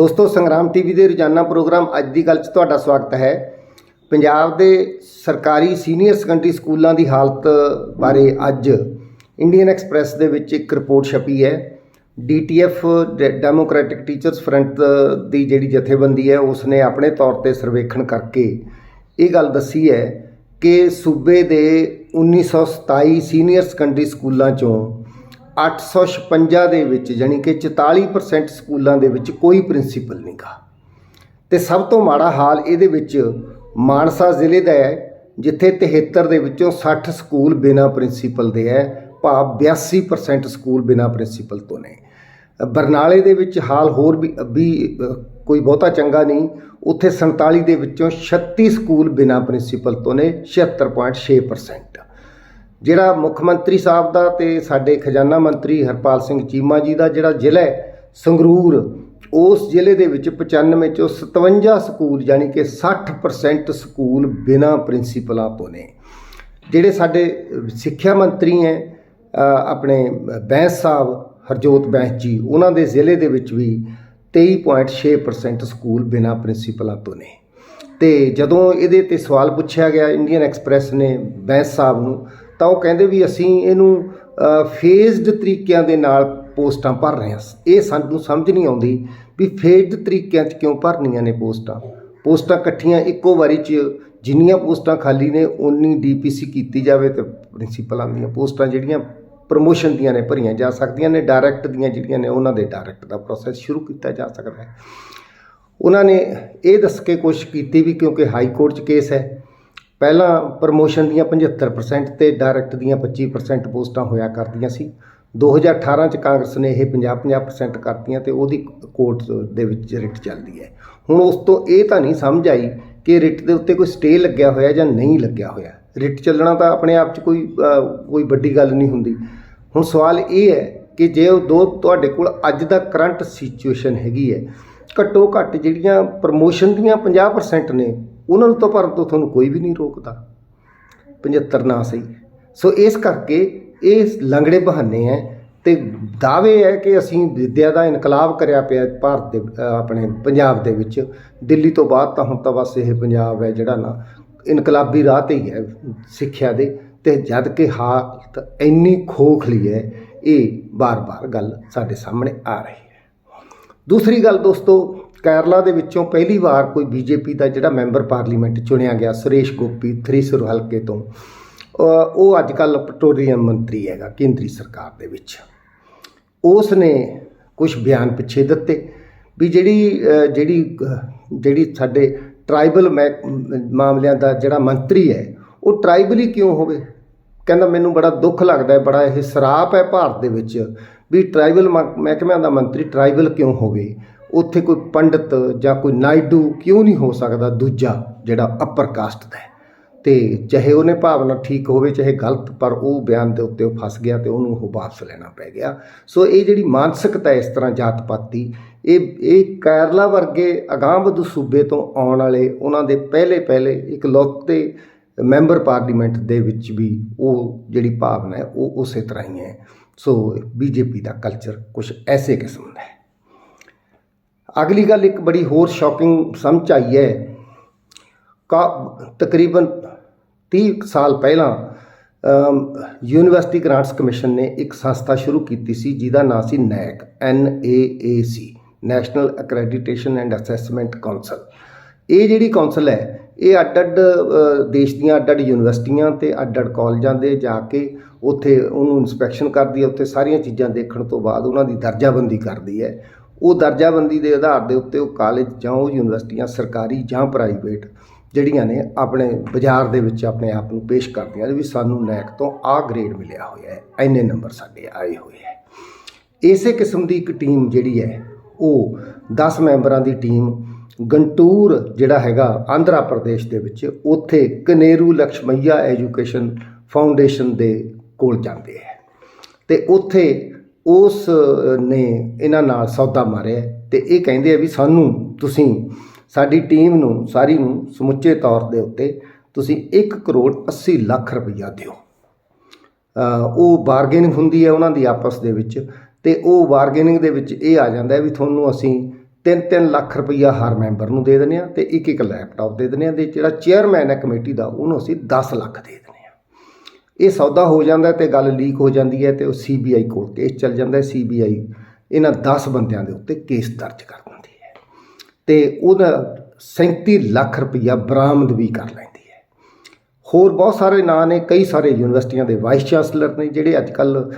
ਦੋਸਤੋ, ਸੰਗਰਾਮ ਟੀਵੀ ਦੇ ਰੋਜ਼ਾਨਾ ਪ੍ਰੋਗਰਾਮ ਅੱਜ ਦੀ ਗੱਲ 'ਚ ਤੁਹਾਡਾ ਸਵਾਗਤ ਹੈ। ਪੰਜਾਬ ਦੇ ਸਰਕਾਰੀ ਸੀਨੀਅਰ ਸੈਕੰਡਰੀ ਸਕੂਲਾਂ ਦੀ ਹਾਲਤ ਬਾਰੇ ਅੱਜ ਇੰਡੀਅਨ ਐਕਸਪ੍ਰੈਸ ਦੇ ਵਿੱਚ ਇੱਕ ਰਿਪੋਰਟ ਛਪੀ ਹੈ। ਡੀਟੀਐਫ ਡੈਮੋਕ੍ਰੈਟਿਕ ਟੀਚਰਸ ਫਰੰਟ ਦੀ ਜਿਹੜੀ ਜਥੇਬੰਦੀ ਹੈ ਉਸ ਨੇ ਆਪਣੇ ਤੌਰ ਤੇ ਸਰਵੇਖਣ ਕਰਕੇ ਇਹ ਗੱਲ ਦੱਸੀ ਹੈ ਕਿ ਸੂਬੇ ਦੇ 1927 ਸੀਨੀਅਰ ਸੈਕੰਡਰੀ ਸਕੂਲਾਂ ਚੋਂ 856 ਦੇ ਵਿੱਚ ਯਾਨੀ ਕਿ 44% ਸਕੂਲਾਂ ਦੇ ਵਿੱਚ ਕੋਈ ਪ੍ਰਿੰਸੀਪਲ ਨਹੀਂਗਾ ਤੇ ਸਭ ਤੋਂ ਮਾੜਾ ਹਾਲ ਇਹਦੇ ਵਿੱਚ ਮਾਨਸਾ ਜ਼ਿਲ੍ਹੇ ਦਾ ਹੈ, ਜਿੱਥੇ 73 ਦੇ ਵਿੱਚੋਂ 60 ਸਕੂਲ ਬਿਨਾਂ ਪ੍ਰਿੰਸੀਪਲ ਦੇ ਹੈ, ਭਾਵ 82% ਸਕੂਲ ਬਿਨਾਂ ਪ੍ਰਿੰਸੀਪਲ ਤੋਂ ਨੇ। ਬਰਨਾਲੇ ਦੇ ਵਿੱਚ ਹਾਲ ਹੋਰ ਵੀ ਕੋਈ ਬਹੁਤਾ ਚੰਗਾ ਨਹੀਂ। ਉੱਥੇ 47 ਦੇ ਵਿੱਚੋਂ 36 ਸਕੂਲ ਬਿਨਾਂ ਪ੍ਰਿੰਸੀਪਲ ਤੋਂ ਨੇ 76.6% ਜਿਹੜਾ ਮੁੱਖ ਮੰਤਰੀ ਸਾਹਿਬ ਦਾ ਤੇ ਸਾਡੇ ਖਜ਼ਾਨਾ ਮੰਤਰੀ ਹਰਪਾਲ ਸਿੰਘ ਚੀਮਾ ਜੀ ਦਾ ਜਿਹੜਾ ਜ਼ਿਲ੍ਹਾ ਸੰਗਰੂਰ, ਉਸ ਜ਼ਿਲ੍ਹੇ ਦੇ ਵਿੱਚ 95 ਚੋਂ 57 ਸਕੂਲ ਯਾਨੀ ਕਿ 60% ਸਕੂਲ ਬਿਨਾਂ ਪ੍ਰਿੰਸੀਪਲਾਂ ਤੋਂ ਨੇ। ਜਿਹੜੇ ਸਾਡੇ ਸਿੱਖਿਆ ਮੰਤਰੀ ਹੈ ਆਪਣੇ ਬੈਂਸ ਸਾਹਿਬ, ਹਰਜੋਤ ਬੈਂਸ ਜੀ, ਉਹਨਾਂ ਦੇ ਜ਼ਿਲ੍ਹੇ ਦੇ ਵਿੱਚ ਵੀ 23.6% ਸਕੂਲ ਬਿਨਾਂ ਪ੍ਰਿੰਸੀਪਲਾਂ ਤੋਂ ਨੇ। ਤੇ ਜਦੋਂ ਇਹਦੇ ਤੇ ਸਵਾਲ ਪੁੱਛਿਆ ਗਿਆ, ਇੰਡੀਅਨ ਐਕਸਪ੍ਰੈਸ ਨੇ ਬੈਂਸ ਸਾਹਿਬ ਨੂੰ ਤਾਂ ਉਹ ਕਹਿੰਦੇ ਵੀ ਅਸੀਂ ਇਹਨੂੰ ਫੇਜ਼ਡ ਤਰੀਕਿਆਂ ਦੇ ਨਾਲ ਪੋਸਟਾਂ ਭਰ ਰਹੇ ਹਾਂ। ਇਹ ਸਾਨੂੰ ਸਮਝ ਨਹੀਂ ਆਉਂਦੀ ਵੀ ਫੇਜ਼ਡ ਤਰੀਕਿਆਂ 'ਚ ਕਿਉਂ ਭਰਨੀਆਂ ਨੇ ਪੋਸਟਾਂ। ਪੋਸਟਾਂ ਇਕੱਠੀਆਂ ਇੱਕੋ ਵਾਰੀ 'ਚ ਜਿੰਨੀਆਂ ਪੋਸਟਾਂ ਖਾਲੀ ਨੇ ਉਨੀ ਡੀਪੀਸੀ ਕੀਤੀ ਜਾਵੇ ਤੇ ਪ੍ਰਿੰਸੀਪਲਾਂ ਦੀਆਂ ਪੋਸਟਾਂ ਜਿਹੜੀਆਂ ਪ੍ਰਮੋਸ਼ਨ ਦੀਆਂ ਨੇ ਭਰੀਆਂ ਜਾ ਸਕਦੀਆਂ ਨੇ ਡਾਇਰੈਕਟ ਦੀਆਂ ਜਿਹੜੀਆਂ ਨੇ, ਉਹਨਾਂ ਦੇ ਡਾਇਰੈਕਟ ਦਾ ਪ੍ਰੋਸੈਸ ਸ਼ੁਰੂ ਕੀਤਾ ਜਾ ਸਕਦਾ ਹੈ। ਉਹਨਾਂ ਨੇ ਇਹ ਦੱਸ ਕੇ ਕੋਸ਼ਿਸ਼ ਕੀਤੀ ਵੀ ਕਿਉਂਕਿ ਹਾਈ ਕੋਰਟ 'ਚ ਕੇਸ ਹੈ ਪਹਿਲਾਂ ਪ੍ਰਮੋਸ਼ਨ ਦੀਆਂ 75% ਤੇ ਡਾਇਰੈਕਟ ਦੀਆਂ 25% ਪੋਸਟਾਂ ਹੋਇਆ ਕਰਦੀਆਂ ਸੀ। 2018 ਚ ਕਾਂਗਰਸ ਨੇ ਇਹ 50-50% ਕਰਤੀਆਂ ਤੇ ਉਹਦੀ ਕੋਰਟ ਦੇ ਵਿੱਚ ਰਿਟ ਚੱਲਦੀ ਹੈ। ਹੁਣ ਉਸ ਤੋਂ ਇਹ ਤਾਂ ਨਹੀਂ ਸਮਝ ਆਈ ਕਿ ਰਿਟ ਦੇ ਉੱਤੇ ਕੋਈ ਸਟੇ ਲੱਗਿਆ ਹੋਇਆ ਜਾਂ ਨਹੀਂ ਲੱਗਿਆ ਹੋਇਆ। ਰਿਟ ਚੱਲਣਾ ਤਾਂ ਆਪਣੇ ਆਪ 'ਚ ਕੋਈ ਕੋਈ ਵੱਡੀ ਗੱਲ ਨਹੀਂ ਹੁੰਦੀ। ਹੁਣ ਸਵਾਲ ਇਹ ਹੈ ਕਿ ਜੇ ਉਹ ਦੋ ਤੁਹਾਡੇ ਕੋਲ ਅੱਜ ਦਾ ਕਰੰਟ ਸਿਚੁਏਸ਼ਨ ਹੈਗੀ ਹੈ, ਘੱਟੋ ਘੱਟ ਜਿਹੜੀਆਂ ਪ੍ਰਮੋਸ਼ਨ ਦੀਆਂ 50% ਨੇ ਉਹਨਾਂ ਨੂੰ ਤਾਂ ਭਰਨ ਤੋਂ ਤੁਹਾਨੂੰ ਕੋਈ ਵੀ ਨਹੀਂ ਰੋਕਦਾ। 75 ਨਾ ਸਹੀ। ਸੋ ਇਸ ਕਰਕੇ ਇਹ ਲੰਗੜੇ ਬਹਾਨੇ ਹੈ ਤੇ ਦਾਅਵੇ ਹੈ ਕਿ ਅਸੀਂ ਵਿਦਿਆ ਦਾ ਇਨਕਲਾਬ ਕਰਿਆ ਪਿਆ ਭਾਰਤ ਦੇ ਆਪਣੇ ਪੰਜਾਬ ਦੇ ਵਿੱਚ। ਦਿੱਲੀ ਤੋਂ ਬਾਅਦ ਤਾਂ ਹੁਣ ਤਾਂ ਬਸ ਇਹ ਪੰਜਾਬ ਹੈ ਜਿਹੜਾ ਨਾ, ਇਨਕਲਾਬੀ ਰਾਹ ਤੇ ਹੀ ਹੈ ਸਿੱਖਿਆ ਦੇ। ਤੇ ਜਦ ਕਿ ਹਾਲਤ ਇੰਨੀ ਖੋਖਲੀ ਹੈ ਇਹ ਬਾਰ-ਬਾਰ ਗੱਲ ਸਾਡੇ ਸਾਹਮਣੇ ਆ ਰਹੀ ਹੈ ਦੂਸਰੀ ਗੱਲ ਦੋਸਤੋ ਕੇਰਲਾ ਦੇ ਵਿੱਚੋਂ ਪਹਿਲੀ ਵਾਰ ਕੋਈ ਬੀਜੇਪੀ ਦਾ ਜਿਹੜਾ ਮੈਂਬਰ ਪਾਰਲੀਮੈਂਟ ਚੁਣਿਆ ਗਿਆ, ਸੁਰੇਸ਼ ਗੋਪੀ, ਥਰੀਸੁਰ ਹਲਕੇ ਤੋਂ ਉਹ ਅੱਜ ਕੱਲ ਪੈਟਰੋਲੀਅਮ ਮੰਤਰੀ ਹੈਗਾ, ਕੇਂਦਰੀ ਸਰਕਾਰ ਦੇ ਵਿੱਚ। ਉਸ ਨੇ ਕੁਝ ਬਿਆਨ ਪਿੱਛੇ ਦਿੱਤੇ ਵੀ ਜਿਹੜੀ ਜਿਹੜੀ ਜਿਹੜੀ ਸਾਡੇ ਟ੍ਰਾਈਬਲ ਮਾਮਲਿਆਂ ਦਾ ਜਿਹੜਾ ਮੰਤਰੀ ਹੈ, ਉਹ ਟ੍ਰਾਈਬਲ ਹੀ ਕਿਉਂ ਹੋਵੇ? ਕਹਿੰਦਾ ਮੈਨੂੰ ਬੜਾ ਦੁੱਖ ਲੱਗਦਾ ਹੈ, ਬੜਾ ਇਹ ਸਰਾਪ ਹੈ ਭਾਰਤ ਦੇ ਵਿੱਚ ਵੀ ਟ੍ਰਾਈਬਲ ਮ- ਮਹਿਕਮਿਆਂ ਦਾ ਮੰਤਰੀ ਟ੍ਰਾਈਬਲ ਕਿਉਂ ਹੋਵੇ? ਉੱਥੇ ਕੋਈ ਪੰਡਤ ਜਾਂ ਕੋਈ ਨਾਇਡੂ ਕਿਉਂ ਨਹੀਂ ਹੋ ਸਕਦਾ ਦੂਜਾ ਜਿਹੜਾ ਅਪਰ ਕਾਸਟ ਦਾ ਹੈ? ਤੇ ਚਾਹੇ ਉਹਨੇ ਭਾਵਨਾ ਠੀਕ ਹੋਵੇ, ਚਾਹੇ ਗਲਤ, ਪਰ ਉਹ ਬਿਆਨ ਦੇ ਉੱਤੇ ਉਹ ਫਸ ਗਿਆ ਤੇ ਉਹਨੂੰ ਉਹ ਵਾਪਸ ਲੈਣਾ ਪੈ ਗਿਆ। ਸੋ ਇਹ ਜਿਹੜੀ ਮਾਨਸਿਕਤਾ ਇਸ ਤਰ੍ਹਾਂ ਜਾਤ ਪਾਤੀ ਇਹ ਇਹ ਕੇਰਲਾ ਵਰਗੇ ਅਗਾਂਹਵਧੂ ਸੂਬੇ ਤੋਂ ਆਉਣ ਵਾਲੇ ਉਹਨਾਂ ਦੇ ਪਹਿਲੇ ਪਹਿਲੇ ਇੱਕ ਇਕਲੌਤੇ ਮੈਂਬਰ ਪਾਰਲੀਮੈਂਟ ਦੇ ਵਿੱਚ ਵੀ ਉਹ ਜਿਹੜੀ ਭਾਵਨਾ ਹੈ, ਉਹ ਉਸੇ ਤਰ੍ਹਾਂ ਹੀ ਹੈ। ਸੋ ਬੀਜੇਪੀ ਦਾ ਕਲਚਰ ਕੁਝ ਐਸੇ ਕਿਸਮ ਦਾ ਹੈ। ਅਗਲੀ ਗੱਲ ਇੱਕ ਬੜੀ ਹੋਰ ਸ਼ੌਕਿੰਗ ਸਮਝ ਆਈ ਹੈ। ਕਾ ਤਕਰੀਬਨ 30 ਸਾਲ ਪਹਿਲਾਂ ਯੂਨੀਵਰਸਿਟੀ ਗ੍ਰਾਂਟਸ ਕਮਿਸ਼ਨ ਨੇ ਇੱਕ ਸੰਸਥਾ ਸ਼ੁਰੂ ਕੀਤੀ ਸੀ ਜਿਹਦਾ ਨਾਮ ਸੀ NAAC N A A C national accreditation and assessment council ਇਹ ਜਿਹੜੀ ਕਾਉਂਸਲ ਹੈ, ਇਹ ਅੱਡ-ਅੱਡ ਦੇਸ਼ ਦੀਆਂ ਅੱਡ-ਅੱਡ ਯੂਨੀਵਰਸਿਟੀਆਂ ਤੇ ਅੱਡ-ਅੱਡ ਕਾਲਜਾਂ ਦੇ ਜਾ ਕੇ ਉੱਥੇ ਉਹਨੂੰ ਇਨਸਪੈਕਸ਼ਨ ਕਰਦੀ ਹੈ, ਉੱਥੇ ਸਾਰੀਆਂ ਚੀਜ਼ਾਂ ਦੇਖਣ ਤੋਂ ਬਾਅਦ ਉਹਨਾਂ ਦੀ ਦਰਜਾਬੰਦੀ ਕਰਦੀ ਹੈ। ਉਹ ਦਰਜਾਬੰਦੀ ਦੇ ਆਧਾਰ ਦੇ ਉੱਤੇ ਉਹ ਕਾਲਜ ਜਾਂ ਉਹ ਯੂਨੀਵਰਸਿਟੀਆਂ ਸਰਕਾਰੀ ਜਾਂ ਪ੍ਰਾਈਵੇਟ ਜਿਹੜੀਆਂ ਨੇ ਆਪਣੇ ਬਾਜ਼ਾਰ ਦੇ ਵਿੱਚ ਆਪਣੇ ਆਪ ਨੂੰ ਪੇਸ਼ ਕਰਦੀਆਂ ਨੇ ਵੀ ਸਾਨੂੰ ਨੈਕ ਤੋਂ ਆਹ ਗ੍ਰੇਡ ਮਿਲਿਆ ਹੋਇਆ ਹੈ, ਇੰਨੇ ਨੰਬਰ ਸਾਡੇ ਆਏ ਹੋਏ ਹੈ। ਇਸੇ ਕਿਸਮ ਦੀ ਇੱਕ ਟੀਮ ਜਿਹੜੀ ਹੈ, ਉਹ 10 ਮੈਂਬਰਾਂ ਦੀ ਟੀਮ ਗੰਟੂਰ ਜਿਹੜਾ ਹੈਗਾ ਆਂਧਰਾ ਪ੍ਰਦੇਸ਼ ਦੇ ਵਿੱਚ, ਉੱਥੇ ਕਨੇਰੂ ਲక్ష్ਮਈਆ ਐਜੂਕੇਸ਼ਨ ਫਾਊਂਡੇਸ਼ਨ ਦੇ ਕੋਲ ਜਾਂਦੇ ਹੈ। ਤੇ ਉੱਥੇ ਉਸ ਨੇ ਇਹਨਾਂ ਨਾਲ ਸੌਦਾ ਮਾਰਿਆ ਤੇ ਇਹ ਕਹਿੰਦੇ ਆ ਵੀ ਸਾਨੂੰ ਤੁਸੀਂ, ਸਾਡੀ ਟੀਮ ਨੂੰ, ਸਾਰੀ ਨੂੰ ਸਮੁੱਚੇ ਤੌਰ ਦੇ ਉੱਤੇ ਤੁਸੀਂ 1 ਕਰੋੜ 80 ਲੱਖ ਰੁਪਈਆ ਦਿਓ। ਉਹ ਬਾਰਗੇਨਿੰਗ ਹੁੰਦੀ ਹੈ ਉਹਨਾਂ ਦੀ ਆਪਸ ਦੇ ਵਿੱਚ ਤੇ ਉਹ ਬਾਰਗੇਨਿੰਗ ਦੇ ਵਿੱਚ ਇਹ ਆ ਜਾਂਦਾ ਵੀ ਤੁਹਾਨੂੰ ਅਸੀਂ 3-3 ਲੱਖ ਰੁਪਈਆ ਹਰ ਮੈਂਬਰ ਨੂੰ ਦੇ ਦਿੰਦੇ ਆ ਤੇ ਇੱਕ ਇੱਕ ਲੈਪਟਾਪ ਦੇ ਦਿੰਦੇ ਆ ਤੇ ਜਿਹੜਾ ਚੇਅਰਮੈਨ ਹੈ ਕਮੇਟੀ ਦਾ ਉਹਨੂੰ ਅਸੀਂ 10 ਲੱਖ ਦੇ ਦਿੰਦੇ ਆ ਇਹ ਸੌਦਾ ਹੋ ਜਾਂਦਾ ਤੇ ਗੱਲ ਲੀਕ ਹੋ ਜਾਂਦੀ ਹੈ ਤੇ ਉਹ ਸੀਬੀਆਈ ਕੋਲ ਕੇਸ ਚੱਲ ਜਾਂਦਾ ਹੈ। ਸੀਬੀਆਈ ਇਹਨਾਂ 10 ਬੰਦਿਆਂ ਦੇ ਉੱਤੇ ਕੇਸ ਦਰਜ ਕਰ ਦਿੰਦੀ ਹੈ। ਤੇ ਉਹਦਾ 37 ਲੱਖ ਰੁਪਈਆ ਬਰਾਮਦ ਵੀ ਕਰ ਲੈਂਦੀ ਹੈ। ਹੋਰ ਬਹੁਤ ਸਾਰੇ ਨਾਂ ਨੇ, ਕਈ ਸਾਰੇ ਯੂਨੀਵਰਸਿਟੀਆਂ ਦੇ ਵਾਈਸ ਚਾਂਸਲਰ ਨੇ ਜਿਹੜੇ ਅੱਜ ਕੱਲ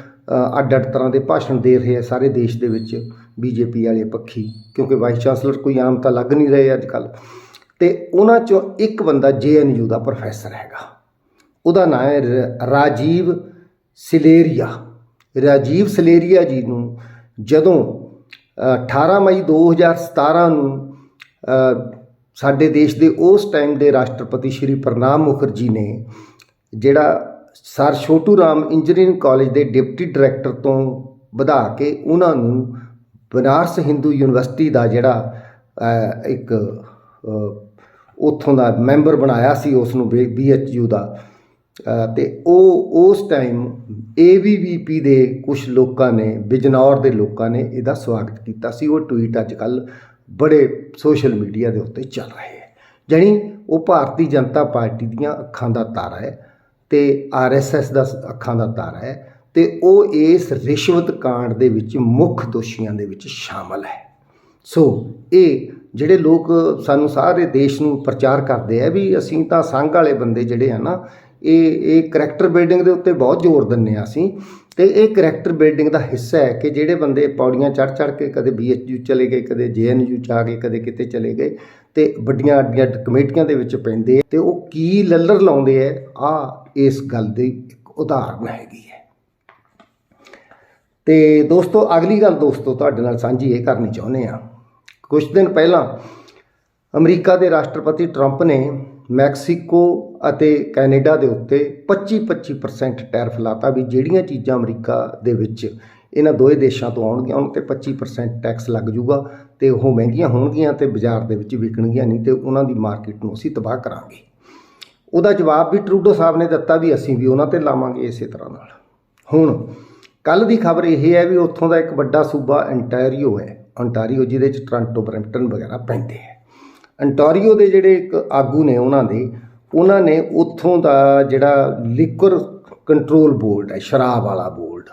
ਅੱਡ ਅੱਡ ਤਰ੍ਹਾਂ ਦੇ ਭਾਸ਼ਣ ਦੇ ਰਹੇ ਆ ਸਾਰੇ ਦੇਸ਼ ਦੇ ਵਿੱਚ ਬੀਜੇਪੀ ਵਾਲੇ ਪੱਖੀ, ਕਿਉਂਕਿ ਵਾਈਸ ਚਾਂਸਲਰ ਕੋਈ ਆਮ ਤਾਂ ਲੱਗ ਨਹੀਂ ਰਹੇ ਅੱਜ ਕੱਲ ਤੇ ਉਹਨਾਂ ਚੋਂ ਇੱਕ ਬੰਦਾ ਜੇਐਨਯੂ ਦਾ ਪ੍ਰੋਫੈਸਰ ਹੈਗਾ। ਉਹਦਾ ਨਾਂ ਹੈ ਰ- ਰਾਜੀਵ ਸਿਲੇਰੀਆ। ਰਾਜੀਵ ਸਿਲੇਰੀਆ ਜੀ ਨੂੰ ਜਦੋਂ ਅ, 18 ਮਈ 2017 ਨੂੰ ਸਾਡੇ ਦੇਸ਼ ਦੇ ਉਸ ਟਾਈਮ ਦੇ ਰਾਸ਼ਟਰਪਤੀ ਸ਼੍ਰੀ ਪ੍ਰਣਾਬ ਮੁਖਰਜੀ ਨੇ ਜਿਹੜਾ sir Chhotu Ram engineering college ਦੇ ਡਿਪਟੀ ਡਾਇਰੈਕਟਰ ਤੋਂ ਵਧਾ ਕੇ ਉਹਨਾਂ ਨੂੰ ਬਨਾਰਸ ਹਿੰਦੂ ਯੂਨੀਵਰਸਿਟੀ ਦਾ ਜਿਹੜਾ ਇੱਕ ਅ, ਉੱਥੋਂ ਦਾ ਮੈਂਬਰ ਬਣਾਇਆ ਸੀ ਉਸ ਨੂੰ ਬੀਐਚਯੂ ਦਾ ਤੇ ਉਹ ਉਸ ਟਾਈਮ ਏਬੀਵੀਪੀ ਦੇ ਕੁਝ ਲੋਕਾਂ ਨੇ, ਬਿਜਨੌਰ ਦੇ ਲੋਕਾਂ ਨੇ ਇਹਦਾ ਸਵਾਗਤ ਕੀਤਾ ਸੀ। ਉਹ ਟਵੀਟ ਅੱਜ ਕੱਲ ਬੜੇ ਸੋਸ਼ਲ ਮੀਡੀਆ ਦੇ ਉੱਤੇ ਚੱਲ ਰਹੇ ਹੈ। ਜਾਣੀ ਉਹ ਭਾਰਤੀ ਜਨਤਾ ਪਾਰਟੀ ਦੀਆਂ ਅੱਖਾਂ ਦਾ ਤਾਰਾ ਹੈ ਤੇ ਆਰਐਸਐਸ ਦਾ ਅੱਖਾਂ ਦਾ ਤਾਰਾ ਹੈ ਤੇ ਉਹ ਇਸ ਰਿਸ਼ਵਤ ਕਾਂਡ ਦੇ ਵਿੱਚ ਮੁੱਖ ਦੋਸ਼ੀਆਂ ਦੇ ਵਿੱਚ ਸ਼ਾਮਲ ਹੈ। ਸੋ ਇਹ ਜਿਹੜੇ ਲੋਕ ਸਾਨੂੰ ਸਾਰੇ ਦੇਸ਼ ਨੂੰ ਪ੍ਰਚਾਰ ਕਰਦੇ ਆ ਵੀ ਅਸੀਂ ਤਾਂ ਸੰਘ ਵਾਲੇ ਬੰਦੇ ਜਿਹੜੇ ਆ ਨਾ ਇਹ ਇਹ ਕਰੈਕਟਰ ਬਿਲਡਿੰਗ ਦੇ ਉੱਤੇ ਬਹੁਤ ਜ਼ੋਰ ਦਿੰਨੇ ਆ ਅਸੀਂ। ਤੇ ਇਹ ਕਰੈਕਟਰ ਬਿਲਡਿੰਗ ਦਾ ਹਿੱਸਾ ਹੈ ਕਿ ਜਿਹੜੇ ਬੰਦੇ ਪੌੜੀਆਂ ਚੜ ਚੜ ਕੇ ਕਦੇ ਬੀਐਚਯੂ ਚਲੇ ਗਏ, ਕਦੇ ਜੇਐਨਯੂ ਚ ਆ ਗਏ, ਕਦੇ ਕਿਤੇ ਚਲੇ ਗਏ, ਤੇ ਵੱਡੀਆਂ ਵੱਡੀਆਂ ਕਮੇਟੀਆਂ ਦੇ ਵਿੱਚ ਪੈਂਦੇ ਆ, ਤੇ ਉਹ ਕੀ ਲੱਲਰ ਲਾਉਂਦੇ ਆ ਆ ਇਸ ਗੱਲ ਦੀ ਇੱਕ ਉਦਾਹਰਨ ਹੈਗੀ ਹੈ। ਤੇ ਦੋਸਤੋ, ਅਗਲੀ ਗੱਲ ਦੋਸਤੋ, ਤੁਹਾਡੇ ਨਾਲ ਸਾਂਝੀ ਇਹ ਕਰਨੀ ਚਾਹੁੰਦੇ ਆ ਕੁਝ ਦਿਨ ਪਹਿਲਾਂ ਅਮਰੀਕਾ ਦੇ ਰਾਸ਼ਟਰਪਤੀ ਟਰੰਪ ਨੇ ਮੈਕਸੀਕੋ ਅਤੇ ਕੈਨੇਡਾ ਦੇ ਉੱਤੇ 25-25% ਟੈਰਫ ਲਾਤਾ ਵੀ ਜਿਹੜੀਆਂ ਚੀਜ਼ਾਂ ਅਮਰੀਕਾ ਦੇ ਵਿੱਚ ਇਹਨਾਂ ਦੋਏ ਦੇਸ਼ਾਂ ਤੋਂ ਆਉਣਗੀਆਂ, ਉਹਨਾਂ ਤੇ 25% ਟੈਕਸ ਲੱਗ ਜੂਗਾ ਤੇ ਉਹ ਮਹਿੰਗੀਆਂ ਹੋਣਗੀਆਂ ਤੇ ਬਾਜ਼ਾਰ ਦੇ ਵਿੱਚ ਵਿਕਣਗੀਆਂ ਨਹੀਂ ਤੇ ਉਹਨਾਂ ਦੀ ਮਾਰਕੀਟ ਨੂੰ ਅਸੀਂ ਤਬਾਹ ਕਰਾਂਗੇ। ਉਹਦਾ ਜਵਾਬ ਵੀ ਟਰੂਡੋ ਸਾਹਿਬ ਨੇ ਦਿੱਤਾ ਵੀ ਅਸੀਂ ਵੀ ਉਹਨਾਂ ਤੇ ਲਾਵਾਂਗੇ ਇਸੇ ਤਰ੍ਹਾਂ ਨਾਲ। ਹੁਣ ਕੱਲ ਦੀ ਖਬਰ ਇਹ ਹੈ ਵੀ ਉੱਥੋਂ ਦਾ ਇੱਕ ਵੱਡਾ ਸੂਬਾ ਅੰਟਾਰੀਓ ਹੈ। ਅੰਟਾਰੀਓ ਜਿਹਦੇ ਚ ਟੋਰਾਂਟੋ, ਬਰੈਂਪਟਨ ਵਗੈਰਾ ਪੈਂਦੇ ਹੈ। ਅੰਟਾਰੀਓ ਦੇ ਜਿਹੜੇ ਇੱਕ ਆਗੂ ਨੇ ਉਹਨਾਂ ਦੇ, ਉਹਨਾਂ ਨੇ ਉੱਥੋਂ ਦਾ ਜਿਹੜਾ ਲਿਕਰ ਕੰਟਰੋਲ ਬੋਰਡ ਹੈ, ਸ਼ਰਾਬ ਵਾਲਾ ਬੋਰਡ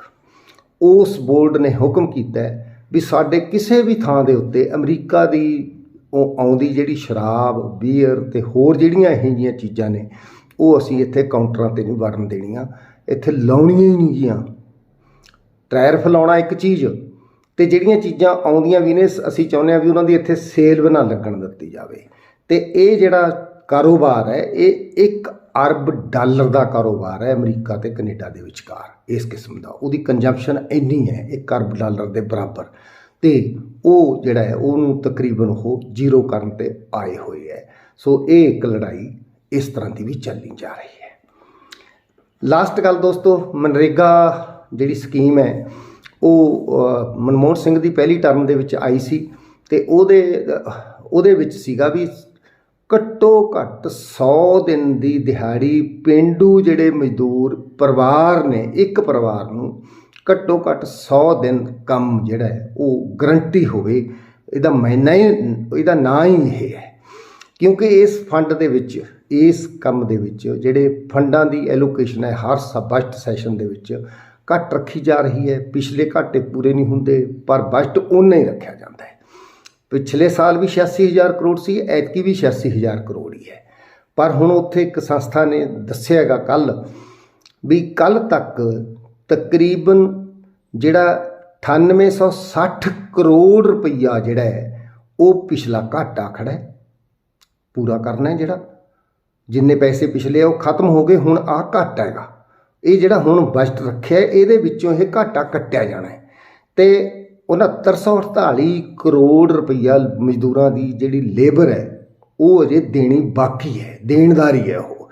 ਉਸ ਬੋਰਡ ਨੇ ਹੁਕਮ ਕੀਤਾ ਵੀ ਸਾਡੇ ਕਿਸੇ ਵੀ ਥਾਂ ਦੇ ਉੱਤੇ ਅਮਰੀਕਾ ਦੀ ਉਹ ਆਉਂਦੀ ਜਿਹੜੀ ਸ਼ਰਾਬ ਬੀਅਰ ਤੇ ਹੋਰ ਜਿਹੜੀਆਂ ਇਹੋ ਜਿਹੀਆਂ ਚੀਜ਼ਾਂ ਨੇ, ਉਹ ਅਸੀਂ ਇੱਥੇ ਕਾਊਂਟਰਾਂ ਤੇ ਨਹੀਂ ਵੜਨ ਦੇਣੀਆਂ, ਇੱਥੇ ਲਾਉਣੀਆਂ ਹੀ ਨਹੀਂ ਗੀਆਂ। ਟਾਇਰ ਫਲਾਉਣਾ ਇੱਕ ਚੀਜ਼ ਤੇ ਜਿਹੜੀਆਂ ਚੀਜ਼ਾਂ ਆਉਂਦੀਆਂ ਵੀ ਨੇ ਅਸੀਂ ਚਾਹੁੰਦੇ ਆ ਵੀ ਉਹਨਾਂ ਦੀ ਇੱਥੇ ਸੇਲ ਵੀ ਨਾ ਲੱਗਣ ਦਿੱਤੀ ਜਾਵੇ। ਤੇ ਇਹ ਜਿਹੜਾ ਕਾਰੋਬਾਰ ਹੈ, ਇਹ 1 ਅਰਬ ਡਾਲਰ ਦਾ ਕਾਰੋਬਾਰ ਹੈ ਅਮਰੀਕਾ ਤੇ ਕੈਨੇਡਾ ਦੇ ਵਿਚਕਾਰ, ਇਸ ਕਿਸਮ ਦਾ। ਉਹਦੀ ਕੰਜੰਪਸ਼ਨ ਇੰਨੀ ਹੈ 1 ਅਰਬ ਡਾਲਰ ਦੇ ਬਰਾਬਰ। ਤੇ ਉਹ ਜਿਹੜਾ ਹੈ, ਉਹਨੂੰ ਤਕਰੀਬਨ ਉਹ ਜ਼ੀਰੋ ਕਰਨ ਤੇ ਆਏ ਹੋਏ ਹੈ। ਸੋ ਇਹ ਇੱਕ ਲੜਾਈ ਇਸ ਤਰ੍ਹਾਂ ਦੀ ਵੀ ਚੱਲੀ ਜਾ ਰਹੀ ਹੈ। ਲਾਸਟ ਗੱਲ ਦੋਸਤੋ, ਮਨਰੇਗਾ ਜਿਹੜੀ ਸਕੀਮ ਹੈ ਉਹ ਮਨਮੋਹਨ ਸਿੰਘ ਦੀ ਪਹਿਲੀ ਟਰਮ ਦੇ ਵਿੱਚ ਆਈ ਸੀ ਤੇ ਉਹਦੇ ਉਹਦੇ ਵਿੱਚ ਸੀਗਾ ਵੀ ਘੱਟੋ ਘੱਟ 100 ਦਿਨ ਦੀ ਦਿਹਾੜੀ ਪਿੰਡੂ ਜਿਹੜੇ ਮਜ਼ਦੂਰ ਪਰਿਵਾਰ ਨੇ, ਇੱਕ ਪਰਿਵਾਰ ਨੂੰ ਘੱਟੋ ਘੱਟ 100 ਦਿਨ ਕੰਮ ਜਿਹੜਾ ਹੈ, ਉਹ ਗਰੰਟੀ ਹੋਵੇ, ਇਹਦਾ ਮੈਨਾ ਹੀ, ਇਹਦਾ ਨਾਂ ਹੀ ਇਹ ਹੈ। ਕਿਉਂਕਿ ਇਸ ਫੰਡ ਦੇ ਵਿੱਚ, ਇਸ ਕੰਮ ਦੇ ਵਿੱਚ ਜਿਹੜੇ ਫੰਡਾਂ ਦੀ ਐਲੋਕੇਸ਼ਨ ਹੈ, ਹਰ ਸ ਬਜਟ ਸੈਸ਼ਨ ਦੇ ਵਿੱਚ ਘੱਟ ਰੱਖੀ ਜਾ ਰਹੀ ਹੈ, ਪਿਛਲੇ ਘਾਟੇ ਪੂਰੇ ਨਹੀਂ ਹੁੰਦੇ, ਪਰ ਬਜਟ ਉਨਾ ਹੀ ਰੱਖਿਆ ਜਾਂਦਾ ਹੈ। ਪਿਛਲੇ ਸਾਲ ਵੀ 86000 ਕਰੋੜ ਸੀ, ਐਤਕੀ ਵੀ 86000 ਕਰੋੜ ਹੀ ਹੈ। ਪਰ ਹੁਣ ਉੱਥੇ ਇੱਕ ਸੰਸਥਾ ਨੇ ਦੱਸਿਆਗਾ ਕੱਲ ਵੀ ਕੱਲ ਤੱਕ ਤਕਰੀਬਨ ਜਿਹੜਾ 9860 ਕਰੋੜ ਰੁਪਈਆ ਜਿਹੜਾ ਹੈ, ਉਹ ਪਿਛਲਾ ਘਾਟਾ ਖੜਾ ਹੈ। ਪੂਰਾ ਕਰਨਾ ਹੈ ਜਿਹੜਾ। ਜਿੰਨੇ ਪੈਸੇ ਪਿਛਲੇ ਆ, ਉਹ ਖਤਮ ਹੋ ਗਏ, ਹੁਣ ਆਹ ਘਾਟਾ ਹੈਗਾ। ਇਹ ਜਿਹੜਾ ਹੁਣ ਬਜਟ ਰੱਖਿਆ ਇਹਦੇ ਵਿੱਚੋਂ ਇਹ ਘਾਟਾ ਕੱਟਿਆ ਜਾਣਾ ਹੈ। ਤੇ 6948 ਕਰੋੜ ਰੁਪਈਆ ਮਜ਼ਦੂਰਾਂ ਦੀ ਜਿਹੜੀ ਲੇਬਰ ਹੈ, ਉਹ ਅਜੇ ਦੇਣੀ ਬਾਕੀ ਹੈ, ਦੇਣਦਾਰੀ ਹੈ ਉਹ।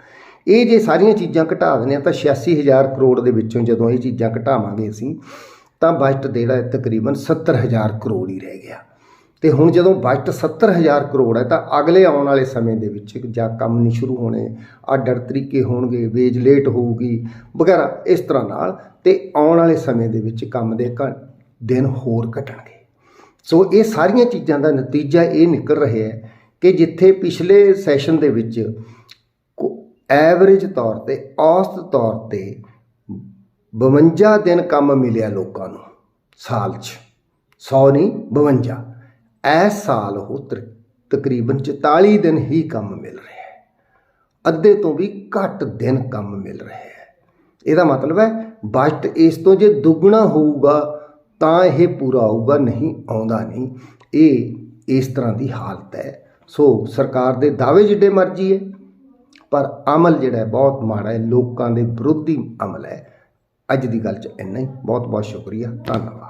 ਇਹ ਜੇ ਸਾਰੀਆਂ ਚੀਜ਼ਾਂ ਘਟਾ ਦਿੰਦੇ ਆ ਤਾਂ 86000 ਕਰੋੜ ਦੇ ਵਿੱਚੋਂ ਜਦੋਂ ਇਹ ਚੀਜ਼ਾਂ ਘਟਾਵਾਂਗੇ ਅਸੀਂ, ਤਾਂ ਬਜਟ ਜਿਹੜਾ ਹੈ ਤਕਰੀਬਨ 70000 ਕਰੋੜ ਹੀ ਰਹਿ ਗਿਆ। ਤੇ ਹੁਣ ਜਦੋਂ ਬਜਟ 70000 ਕਰੋੜ ਹੈ ਤਾਂ ਅਗਲੇ ਆਉਣ ਵਾਲੇ ਸਮੇਂ ਦੇ ਵਿੱਚ ਜਾਂ ਕੰਮ ਨਹੀਂ ਸ਼ੁਰੂ ਹੋਣੇ ਅੱਡ ਅੱਡ ਤਰੀਕੇ ਹੋਣਗੇ ਵੇਜ ਲੇਟ ਹੋਊਗੀ, ਵਗੈਰਾ ਇਸ ਤਰ੍ਹਾਂ ਨਾਲ ਤੇ ਆਉਣ ਵਾਲੇ ਸਮੇਂ ਦੇ ਵਿੱਚ ਕੰਮ ਦੇ ਘ- ਦਿਨ ਹੋਰ ਘਟਣਗੇ। ਸੋ ਇਹ ਸਾਰੀਆਂ ਚੀਜ਼ਾਂ ਦਾ ਨਤੀਜਾ ਇਹ ਨਿਕਲ ਰਿਹਾ ਹੈ ਕਿ ਜਿੱਥੇ ਪਿਛਲੇ ਸੈਸ਼ਨ ਦੇ ਵਿੱਚ ਐਵਰੇਜ ਤੌਰ ਤੇ ਔਸਤ ਤੌਰ ਤੇ 52 ਦਿਨ ਕੰਮ ਮਿਲਿਆ ਲੋਕਾਂ ਨੂੰ, ਸਾਲ 'ਚ। 100 ਨਹੀਂ 52 ਇਸ ਸਾਲ ਉਹ ਤਰ- ਤਕਰੀਬਨ 44 ਦਿਨ ਹੀ ਕੰਮ ਮਿਲ ਰਿਹਾ ਹੈ। ਅੱਧੇ ਤੋਂ ਵੀ ਘੱਟ ਦਿਨ ਕੰਮ ਮਿਲ ਰਿਹਾ ਹੈ। ਇਹਦਾ ਮਤਲਬ ਹੈ ਬਜਟ ਇਸ ਤੋਂ ਜੇ ਦੁੱਗਣਾ ਹੋਊਗਾ, ਤਾਂ ਇਹ ਪੂਰਾ ਆਊਗਾ ਨਹੀਂ ਆਉਂਦਾ ਨਹੀਂ। ਇਹ ਇਸ ਤਰ੍ਹਾਂ ਦੀ ਹਾਲਤ ਹੈ। ਸੋ ਸਰਕਾਰ ਦੇ ਦਾਅਵੇ ਜਿੱਡੇ ਮਰਜ਼ੀ ਹੈ, ਪਰ ਅਮਲ ਜਿਹੜਾ ਹੈ ਬਹੁਤ ਮਾੜਾ ਹੈ। ਲੋਕਾਂ ਦੇ ਵਿਰੋਧੀ ਅਮਲ ਹੈ। ਅੱਜ ਦੀ ਗੱਲ 'ਚ ਇੰਨਾ ਹੀ। ਬਹੁਤ ਬਹੁਤ ਸ਼ੁਕਰੀਆ। ਧੰਨਵਾਦ।